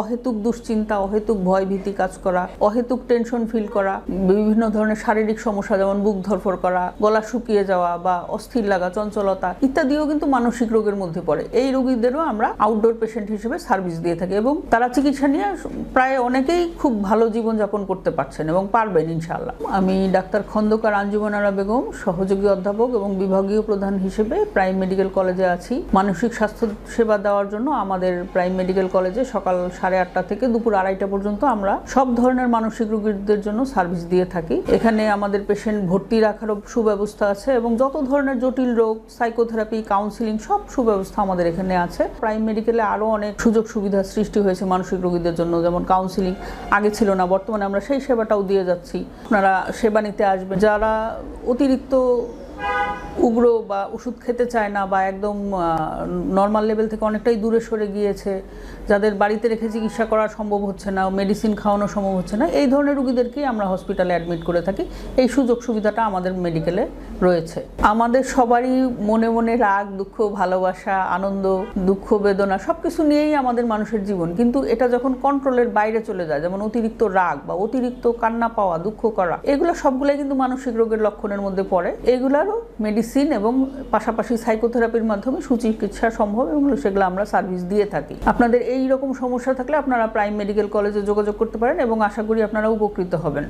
অহেতুক দুশ্চিন্তা, অহেতুক ভয় ভীতি কাজ করা, অহেতুক টেনশন ফিল করা, বিভিন্ন ধরনের শারীরিক সমস্যা যেমন বুক ধরফর করা, গলা শুকিয়ে যাওয়া বা অস্থির লাগা, চঞ্চলতা ইত্যাদিও কিন্তু মানসিক রোগের মধ্যে পড়ে। এই রোগীদেরও আমরা আউটডোর পেশেন্ট হিসেবে সার্ভিস দিয়ে থাকি এবং তারা চিকিৎসা নিয়ে প্রায় অনেকেই খুব ভালো জীবনযাপন করতে পারছেন এবং পারবেন ইনশাআল্লাহ। আমি ডাক্তার খন্দকার আঞ্জুমানারা বেগম, সহযোগী অধ্যাপক এবং বিভাগীয় প্রধান হিসেবে প্রাইম মেডিকেল কলেজে আছি। মানসিক স্বাস্থ্য সেবা দেওয়ার জন্য আমাদের প্রাইম মেডিকেল কলেজে সকাল সাড়ে আটটা থেকে দুপুর আড়াইটা পর্যন্ত আমরা সব ধরনের মানসিক রোগীদের জন্য সার্ভিস দিয়ে থাকি। এখানে আমাদের পেশেন্ট ভর্তি রাখারও সুব্যবস্থা আছে এবং যত ধরনের জটিল রোগ সাইকোথেরাপি কাউন্সিলিং সব সুব্যবস্থা আমাদের এখানে আছে। প্রাইম মেডিকেলে আরও অনেক সুযোগ সুবিধা সৃষ্টি হয়েছে মানসিক রোগীদের জন্য, যেমন কাউন্সিলিং আগে ছিল না, বর্তমানে আমরা সেই সেবাটাও দিয়ে যাচ্ছি। আপনারা সেবা নিতে আসবেন। যারা অতিরিক্ত উগ্র বা ওষুধ খেতে চায় না বা একদম নর্মাল লেভেল থেকে অনেকটাই দূরে সরে গিয়েছে, যাদের বাড়িতে রেখে চিকিৎসা করা সম্ভব হচ্ছে না মেডিসিন খাওয়ানো সম্ভব হচ্ছে না, এই ধরনের রুগীদেরকেই আমরা হসপিটালে অ্যাডমিট করে থাকি। এই সুযোগ সুবিধাটা আমাদের মেডিকেলে রয়েছে। আমাদের সবারই মনে মনে রাগ, দুঃখ, ভালোবাসা, আনন্দ, দুঃখ, বেদনা সব কিছু নিয়েই আমাদের মানুষের জীবন। কিন্তু এটা যখন কন্ট্রোলের বাইরে চলে যায়, যেমন অতিরিক্ত রাগ বা অতিরিক্ত কান্না পাওয়া, দুঃখ করা, এগুলো সবগুলোই কিন্তু মানসিক রোগের লক্ষণের মধ্যে পড়ে। এগুলারও মেডিসিন এবং পাশাপাশি সাইকোথেরাপির মাধ্যমে সুচিকিৎসা সম্ভব এবং সেগুলো আমরা সার্ভিস দিয়ে থাকি। আপনাদের এই রকম সমস্যা থাকলে আপনারা প্রাইম মেডিকেল কলেজে যোগাযোগ করতে পারেন এবং আশা করি আপনারা উপকৃত হবেন।